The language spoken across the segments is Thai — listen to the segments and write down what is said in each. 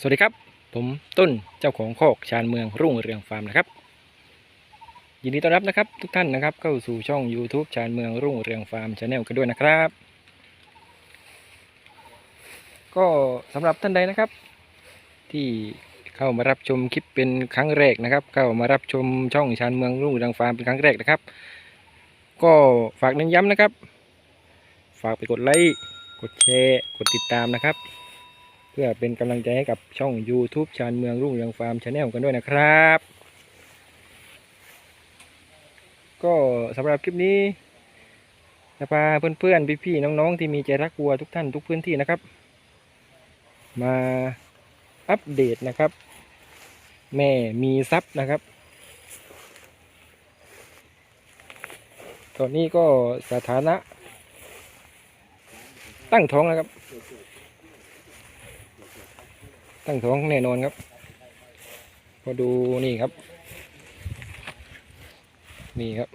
สวัสดีครับ ผมต้นเจ้าของโคกชานเมืองรุ่งเรืองฟาร์มนะครับ ยินดีต้อนรับนะครับ ทุกท่านนะครับเข้าสู่ช่อง YouTube ชานเมืองรุ่งเรืองฟาร์มชาแนลกันด้วยนะครับ ก็สำหรับท่านใดนะครับ ที่เข้ามารับชมคลิปเป็นครั้งแรกนะครับ เข้ามารับชมช่องชานเมืองรุ่งเรืองฟาร์มเป็นครั้งแรกนะครับ ก็ฝากเน้นย้ำนะครับ ฝากไปกดไลค์กดแชร์กดติดตามนะครับ พื่อเป็นกำลังใจให้กับช่อง YouTube ชาญเมืองรุ่งเรืองฟาร์มชาแนลกันด้วยนะครับ ก็สำหรับคลิปนี้จะพาเพื่อนๆ พี่ๆ น้องๆ ที่มีใจรักวัวทุกท่านทุกพื้นที่นะครับ มาอัปเดตนะครับ แม่มีทรัพย์นะครับ ตอนนี้ก็สถานะ ตั้งท้องแล้วครับ ตั้งท้องแน่นอนครับ พอดูนี่ครับ นี่ครับ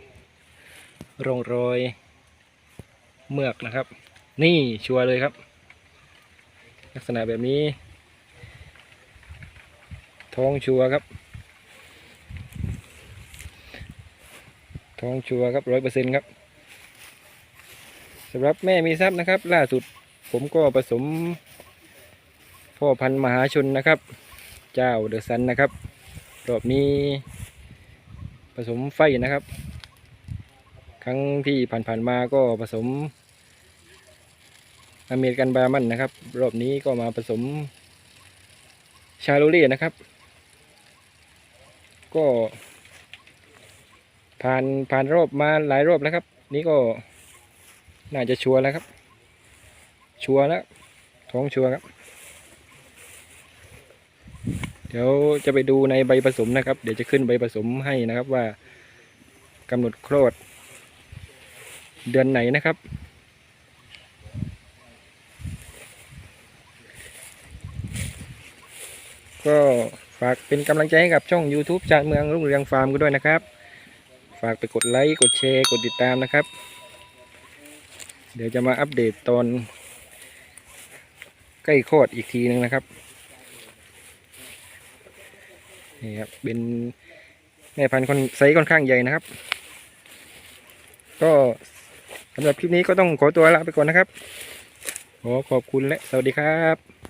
ร่องรอยเมือกนะครับ นี่ชัวร์เลยครับ ลักษณะแบบนี้ ท้องชัวร์ครับ ท้องชัวร์ครับร้อยเปอร์เซ็นต์ครับสำหรับแม่มีทรัพย์นะครับ ล่าสุดผมก็ผสม พ่อพันธุ์มหาชนนะครับ เจ้าเดอะซันนะครับรอบนี้ผสมไฟนะครับ ครั้งที่ผ่านๆมาก็ผสมอเมริกันบาร์มันนะครับ รอบนี้ก็มาผสมชาโลเล่นะครับ ก็ ผ่านผ่านรอบมาหลายรอบแล้วครับ นี่ก็น่าจะชัวร์แล้วครับ ชัวร์แล้วท้องชัวร์ครับ เดี๋ยวจะไปดูในใบผสมนะครับ เดี๋ยวจะขึ้นใบผสมให้นะครับว่ากำหนดคลอดเดือนไหนนะครับ ก็ฝากเป็นกำลังใจให้กับช่อง YouTube จากเมืองรุ่งเรืองฟาร์มก็ด้วยนะครับ ฝากไปกดไลค์กดแชร์กดติดตามนะครับ เดี๋ยวจะมาอัปเดตตอนใกล้โคลอดอีกทีนึงนะครับ นี่ครับเป็นแม่พันธุ์คนไซส์ค่อนข้างใหญ่นะครับ ก็สำหรับคลิปนี้ก็ต้องขอตัวลาไปก่อนนะครับ ขอขอบคุณและสวัสดีครับ